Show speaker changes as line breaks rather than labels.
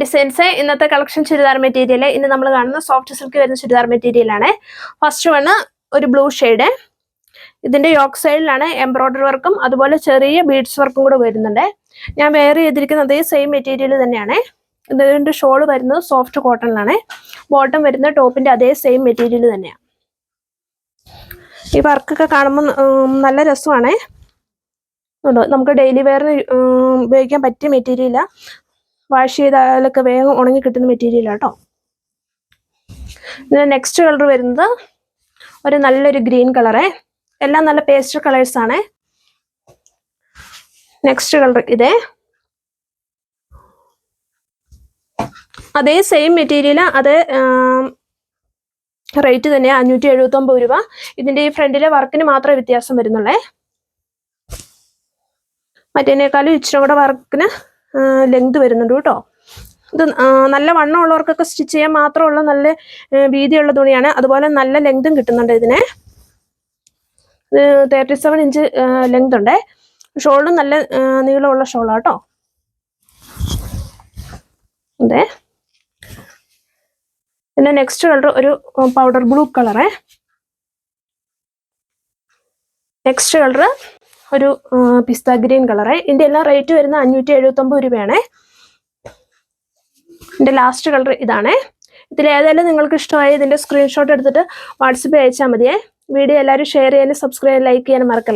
Designs ഇന്നത്തെ collection churidar material ഇന്ന് നമ്മൾ കാണുന്ന സോഫ്റ്റ് സിൽക്ക് വരുന്ന ചുരിദാർ മെറ്റീരിയൽ ആണ്. ഫസ്റ്റ് വണ് ഒരു ബ്ലൂ ഷെയ്ഡ് ഇതിന്റെ യോക്ക് സൈഡിലാണ് എംബ്രോയിഡറി വർക്കും അതുപോലെ ചെറിയ ബീഡ്സ് വർക്കും കൂടെ വരുന്നുണ്ട്. ഞാൻ വെയർ ചെയ്തിരിക്കുന്നത് അതേ സെയിം മെറ്റീരിയൽ തന്നെയാണ്. ഇതിന്റെ ഷോൾ വരുന്നത് സോഫ്റ്റ് കോട്ടണിലാണ് ബോട്ടം വരുന്ന ടോപ്പിന്റെ അതേ സെയിം മെറ്റീരിയൽ തന്നെയാണ്. ഈ വർക്കൊക്കെ കാണുമ്പോൾ നല്ല രസമാണ്. നമുക്ക് ഡെയിലി വെയറിന് ഉപയോഗിക്കാൻ പറ്റിയ മെറ്റീരിയലാണ് വാഷ് ചെയ്താലൊക്കെ വേഗം ഉണങ്ങി കിട്ടുന്ന മെറ്റീരിയൽ കേട്ടോ ഇതിന് നെക്സ്റ്റ് കളർ വരുന്നത് ഒരു നല്ലൊരു ഗ്രീൻ കളറേ എല്ലാം നല്ല പേസ്റ്റർ കളേഴ്സ് നെക്സ്റ്റ് കളർ ഇതേ. അതേ സെയിം മെറ്റീരിയൽ അത് റേറ്റ് തന്നെ അഞ്ഞൂറ്റി എഴുപത്തി ഒമ്പത് രൂപ. ഇതിന്റെ ഈ ഫ്രണ്ടിലെ വർക്കിന് മാത്രമേ വ്യത്യാസം വരുന്നുള്ളേ. മറ്റേനേക്കാളും ഇച്ചിരി കൂടെ വർക്കിന് ലെങ്ത് വരുന്നുണ്ട് കേട്ടോ. ഇത് നല്ല വണ്ണം ഉള്ളവർക്കൊക്കെ സ്റ്റിച്ച് ചെയ്യാൻ മാത്രമുള്ള നല്ല വീതിയുള്ള തുണിയാണ്. അതുപോലെ നല്ല ലെങ്തും കിട്ടുന്നുണ്ട് ഇതിന്. ഇത് തേർട്ടി സെവൻ ഇഞ്ച് ലെങ്ത് ഉണ്ട്. ഷോളും നല്ല നീളമുള്ള ഷോളാണ് കേട്ടോ. അതെ പിന്നെ നെക്സ്റ്റ് കളർ ഒരു പൗഡർ ബ്ലൂ കളറേ നെക്സ്റ്റ് കളർ ഒരു പിസ്ത ഗ്രീൻ കളറ്. ഇതിന്റെ എല്ലാം റേറ്റ് വരുന്ന അഞ്ഞൂറ്റി എഴുപത്തി ഒമ്പത് രൂപയാണ്. ഇതിന്റെ ലാസ്റ്റ് കളർ ഇതാണ്. ഇതിൽ ഏതായാലും നിങ്ങൾക്ക് ഇഷ്ടമായി ഇതിന്റെ സ്ക്രീൻഷോട്ട് എടുത്തിട്ട് വാട്സപ്പിൽ അയച്ചാൽ മതിയേ. വീഡിയോ എല്ലാവരും ഷെയർ ചെയ്യാനും സബ്സ്ക്രൈബ് ലൈക്ക് ചെയ്യാനും മറക്കല്ലേ?